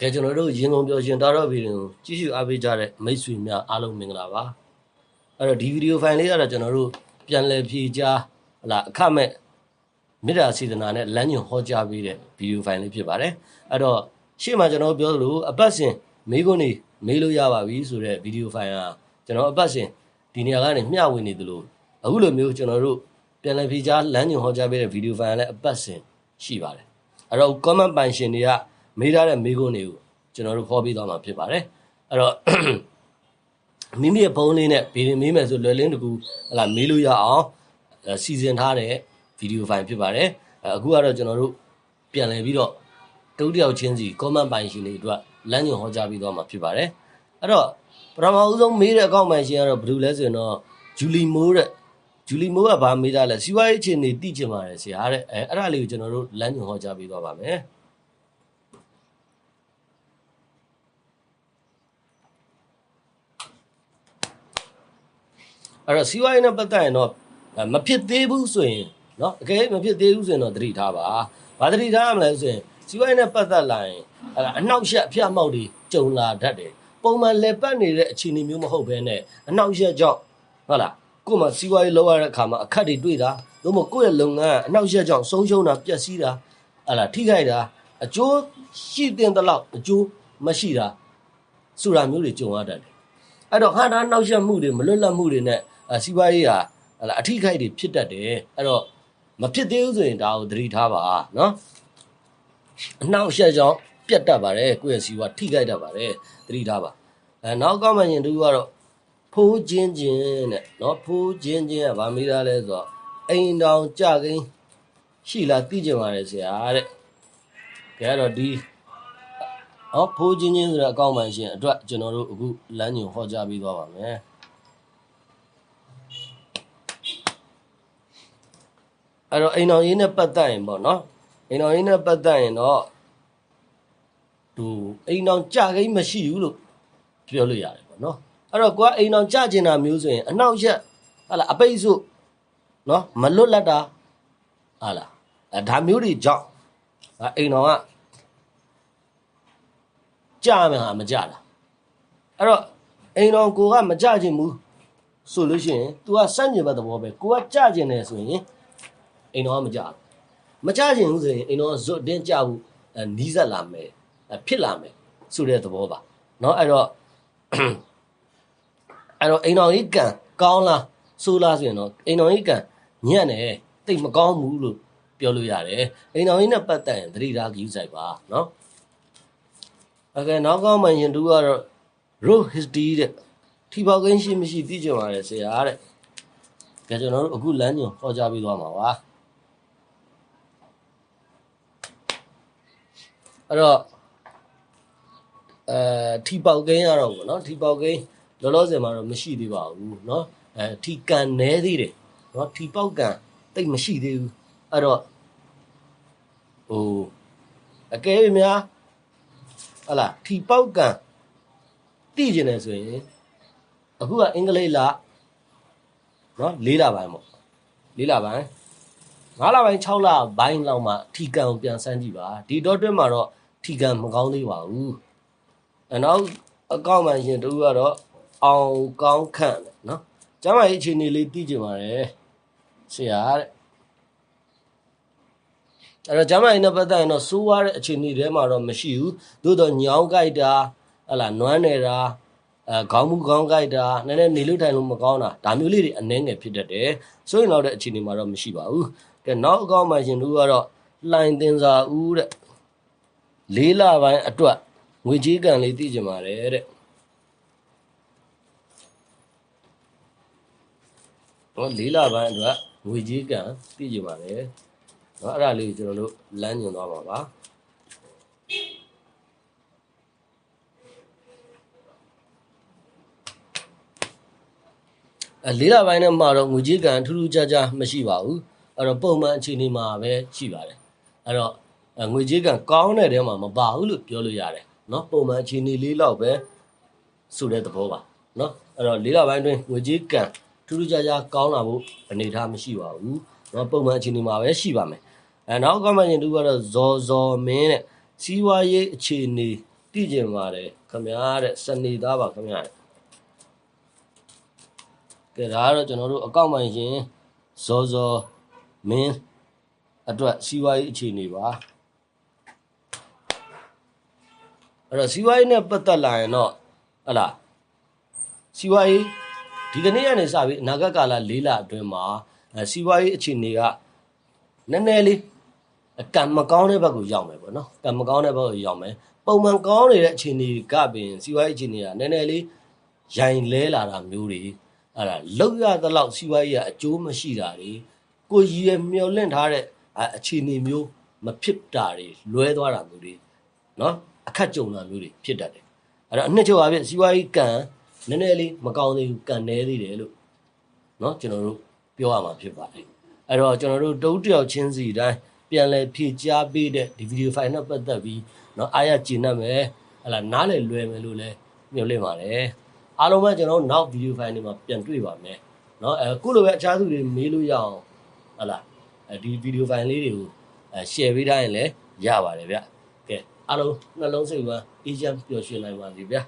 ကဲကျွန်တော်တို့ရင်ကုန်ပြောရှင်တာတော့ဗီဒီယိုကြည့်ရှုအားပေးကြတဲ့မိတ်ဆွေများအားလုံးမင်္ဂလာပါအဲ့တော့ဒီဗီဒီယိုဖိုင်လေးကတော့ကျွန်တော်တို့ပြန်လည်ဖြေကြားဟလာအခမဲ့မေတ္တာစေတနာနဲ့လမ်းညွန်ဟောကြားပေးတဲ့ဗီဒီယိုဖိုင်လေးဖြစ်ပါတယ်အဲ့တော့ရှေ့မှာကျွန်တော်ပြောသလိုအပတ်စဉ်မေးခွန်းတွေမေးလို့ရပါပြီဆိုတဲ့ဗီဒီယိုဖိုင်ကကျွန်တော်အပတ်စဉ်ဒီနေရာကနေမျှဝေနေသလိုအခုလိုမျိုးကျွန်တော်တို့ပြန်လည်ဖြေကြားလမ်းညွန်ဟောကြားပေးတဲ့ဗီဒီယိုဖိုင်ကလည်းအပတ်စဉ်ရှိပါတယ်အဲ့တော့ comment ပိုင်ရှင်တွေက မေးထားတဲ့မေးခွန်းတွေကိုကျွန်တော်တို့ခေါ်ပြီးသွားမှာဖြစ်ပါတယ်အဲ့တော့မိမိရဲ့ဖုန်းလေးနဲ့ဗီဒီယိုမေးမယ်ဆိုလွယ်လင်းတကူဟလာမေးလို့ရအောင်အဲစီစဉ်ထားတဲ့ဗီဒီယိုဖိုင်ဖြစ်ပါတယ်အဲအခုကတော့ကျွန်တော်တို့ပြန်လည်ပြီးတော့တုတ်တယောက်ချင်းစီ comment ပိုင်ရှင်တွေအတွက်လမ်းညွှန်ဟောကြားပြီးသွားမှာဖြစ်ပါတယ်အဲ့တော့ပထမဦးဆုံးမေးတဲ့အကောင့်ပိုင်ရှင်ကတော့ဘယ်သူလဲဆိုရင်တော့ဂျူလီမိုးတဲ့ဂျူလီမိုးကဗာမေးတာလဲစီးပွားရေးအခြေအနေသိချင်ပါတယ်ဆရာတဲ့အဲအဲ့ဒါလေးကိုကျွန်တော်တို့လမ်းညွှန်ဟောကြားပြီးသွားပါမယ် အဲ့တော့စီးပွားရေးနဲ့ပတ်သက်ရင်တော့မဖြစ်သေးဘူးဆိုရင်နော်အကယ်မဖြစ်သေးဘူးဆိုရင်တော့သတိထားပါဘာသတိထားရမလဲဆိုရင်စီးပွားရေးနဲ့ပတ်သက်လာရင်အဲ့ဒါအနောက်ရှက်အဖျက်အမှောက်တွေကြုံလာတတ်တယ်ပုံမှန်လဲပတ်နေတဲ့အခြေအနေမျိုးမဟုတ်ဘဲနဲ့အနောက်ရှက်ကြောင့်ဟုတ်လားကိုယ်မှစီးပွားရေးလုပ်ရတဲ့အခါမှာအခက်တွေတွေ့တာသို့မဟုတ်ကိုယ့်ရဲ့လုပ်ငန်းအနောက်ရှက်ကြောင့်ဆုံးရှုံးတာပျက်စီးတာဟလာထိခိုက်တာအကျိုးရှိတဲ့တလောက်အကျိုးမရှိတာဆိုတာမျိုးတွေကြုံရတတ်တယ်အဲ့တော့ဟာတာနောက်ရှက်မှုတွေမလွတ်လပ်မှုတွေနဲ့ စီးပွားရေးဟာဟလာအထိခိုက်တွေဖြစ်တတ်တယ်အဲ့တော့မဖြစ်သေးဘူးဆိုရင်ဒါကိုသတိထားပါနော်အနောက်ရက်ကြောင့်ပြတ်တတ်ပါတယ်ကိုယ့်ရဲ့စီးပွားထိခိုက်တတ်ပါတယ်သတိထားပါအဲနောက်ကောင်းမှရင်တူကတော့ဖိုးချင်းချင်းတဲ့နော်ဖိုးချင်းချင်းကဗာမိသားလဲဆိုတော့အိမ်တောင်ကြကိန်းရှိလားသိကြပါလေဆရာတဲ့ကဲတော့ဒီဟောဖိုးချင်းချင်းဆိုတဲ့အကောင့်မှန်ရှင်အတွက်ကျွန်တော်တို့အခုလမ်းညွန်ဟောကြားပေးသွားပါမယ် အဲ့တော့အိမ်တော်ရေးနဲ့ပတ်သက်ရင်ပေါ့နော်အိမ်တော်ရေးနဲ့ပတ်သက်ရင်တော့သူအိမ်တော်ကြကိန်းမရှိဘူးလို့ပြောလို့ရတယ်ပေါ့နော်အဲ့တော့ကိုကအိမ်တော်ကြကျင်တာမျိုးဆိုရင်အနောက်ရက်ဟာလာအပိတ်ဆို့နော်မလွတ်လပ်တာဟာလာအဲဒါမျိုးတွေကြောင့်အဲအိမ်တော်ကကြမယ်ဟာမကြတာအဲ့တော့အိမ်တော်ကိုကမကြခြင်းဘူးဆိုလို့ရှိရင် तू ကစန့်ကျင်ဘက်သဘောပဲကိုကကြခြင်းတယ်ဆိုရင် အိမ်တော်ကမကြဘူးမကြခြင်းဘူးဆိုရင်အိမ်တော်ကဇွတ်တင်းကြဘူးအဲနီးစက်လာမယ်အဲဖြစ်လာမယ်ဆိုတဲ့သဘောပါเนาะအဲ့တော့ အဲ့တော့အိမ်တော်ကြီးကံကောင်းလားဆိုးလားဆိုရင်တော့အိမ်တော်ကြီးကံညံ့တယ်တိတ်မကောင်းဘူးလို့ပြောလို့ရတယ်အိမ်တော်ကြီးနဲ့ပတ်သက်ရင်သတိထားကြည့်ဆိုင်ပါเนาะ โอเคနောက်ကောင်းမှရင်တူကတော့ road history တဲ့ထိပေါက်ကင်းရှိမရှိသိကြပါလေဆရာတဲ့ကြကျွန်တော်တို့အခုလမ်းညွန်ဟောကြားပြီးသွားမှာပါ အဲ့တော့အဲထိပေါက်ကင်းရတော့ဗောနော်ထိပေါက်ကင်းလောလောဆယ်မှာတော့မရှိသေးပါဘူးเนาะအဲထိကန်နေသေးတယ်เนาะထိပေါက်ကန်တိတ်မရှိသေးဘူးအဲ့တော့ဟိုအကဲ၍များ ဟလာထီပေါက်ကန်တိကျင်တယ်ဆိုရင်အခုကအင်္ဂလိပ်လနော်၄လပိုင်းပေါ့၄လပိုင်း ၅လပိုင်း6လပိုင်းလောက်မှထီကန်ကိုပြန်ဆန်းကြည့်ပါဒီတော့တွင်းမှာတော့ထီကန်မကောင်းသေးပါဘူးအဲနောက်အကောင့်မှန်ရှင်တို့ကတော့အောင်ကောင်းခန့်တယ်နော်ကျမ်းမာရေးအခြေအနေလေးသိကြပါရယ်ဆရာတဲ့အဲ့တော့ဂျမန်နဲ့ပတ်သက်ရင်တော့စိုးရတဲ့အခြေအနေထဲမှာတော့မရှိဘူးသို့တော့ညောင်းကြိုက်တာဟလာနွမ်းနေတာအဲခေါင်းမူခေါင်းကြိုက်တာနည်းနည်းနေလို့ထိုင်လို့မကောင်းတာဒါမျိုးလေးတွေအနှဲငယ်ဖြစ်တတ်တယ်ဆိုရင်တော့တဲ့အခြေအနေမှာတော့မရှိပါဘူး ကဲနောက်အကောင့်မှရှင်တို့ကတော့လှိုင်တင်စာဦးတဲ့လေးလပိုင်းအတွက်ငွေကြေးကံလေးသိကြပါတယ်တဲ့ဟောလေးလပိုင်းအတွက်ငွေကြေးကံသိကြပါတယ် เนาะအဲ့ဒါလေးကိုကျွန်တော်တို့လမ်းညွှန်သွားပါပါအဲလေးလပိုင်းနဲ့မှာတော့ငွေကြေးကံထူးထူးခြားခြားမရှိပါဘူး အဲ့တော့ပုံမှန်အခြေအနေမှာပဲရှိပါတယ်အဲ့တော့ငွေကြေးကံကောင်းတဲ့တဲမှာမပါဘူးလို့ပြောလို့ရတယ်နော်ပုံမှန်အခြေအနေလေးလောက်ပဲဆိုတဲ့သဘောပါနော်အဲ့တော့လေးလပိုင်းအတွင်းငွေကြေးကံထူးထူးခြားခြားကောင်းလာဖို့အနေထားမရှိပါဘူးနော်ပုံမှန်အခြေအနေမှာပဲရှိပါမယ်အဲနောက်ကောမန့်ရှင်တူကတော့ဇော်ဇော်မင်းတဲ့စီးပွားရေးအခြေအနေသိကျင်ပါတယ်ခမရတဲ့စနေသားပါခမရတဲ့ကဲဒါကတော့ကျွန်တော်တို့အကောင့်မှန်ရှင်ဇော်ဇော် မင်းအတွက်စီးပွားရေးအခြေအနေပါအဲ့တော့စီးပွားရေးနဲ့ပတ်သက်လာရင်တော့ဟတ်လားစီးပွားရေးဒီကနေ့ကနေစပြီးအနာဂတ်ကာလ၄လအတွင်းမှာအဲစီးပွားရေးအခြေအနေကနည်းနည်းလေးအကံမကောင်းတဲ့ဘက်ကိုရောက်မယ်ပေါ့နော်ကံမကောင်းတဲ့ဘက်ကိုရောက်မယ်ပုံမှန်ကောင်းနေတဲ့အခြေအနေကပင်စီးပွားရေးအခြေအနေကနည်းနည်းလေးရိုင်လဲလာတာမျိုးတွေအဲ့ဒါလောက်ရသလောက်စီးပွားရေးကအကျိုးမရှိတာတွေ ကိုရည်ရမျောလင့်ထားတဲ့အဲအခြေအနေမျိုးမဖြစ်တာတွေလွဲသွားတာမျိုးတွေနော်အခက်ကြုံတာမျိုးတွေဖြစ်တတ်တယ်အဲ့တော့အနှစ်ချုပ်အဖြစ်စီးပွားရေးကံနည်းနည်းလေးမကောင်းသေးဘူးကံနေသေးတယ်လို့နော်ကျွန်တော်တို့ပြောရမှာဖြစ်ပါတယ်အဲ့တော့ကျွန်တော်တို့တုံးတယောက်ချင်းစီတိုင်းပြန်လဲဖြည့်ကြားပေးတဲ့ဒီဗီဒီယိုဖိုင်နဲ့ပတ်သက်ပြီးနော်အားရကျဉ်တ်မယ်ဟလာနားလေလွယ်မယ်လို့လည်းမျှော်လင့်ပါတယ်အားလုံးပဲကျွန်တော်တို့နောက်ဗီဒီယိုဖိုင်တွေမှာပြန်တွေ့ပါမယ်နော်အဲခုလိုပဲအခြားသူတွေမေးလို့ရအောင် ဟလာအဲဒီဗီဒီယိုဖိုင်လေးတွေကိုအဲ share ပေးထားရင်လည်းရပါတယ်ဗျကဲအားလုံးနှလုံးစိတ်ဝမ်းအေးချမ်းပျော်ရွှင်နိုင်ပါစေဗျာ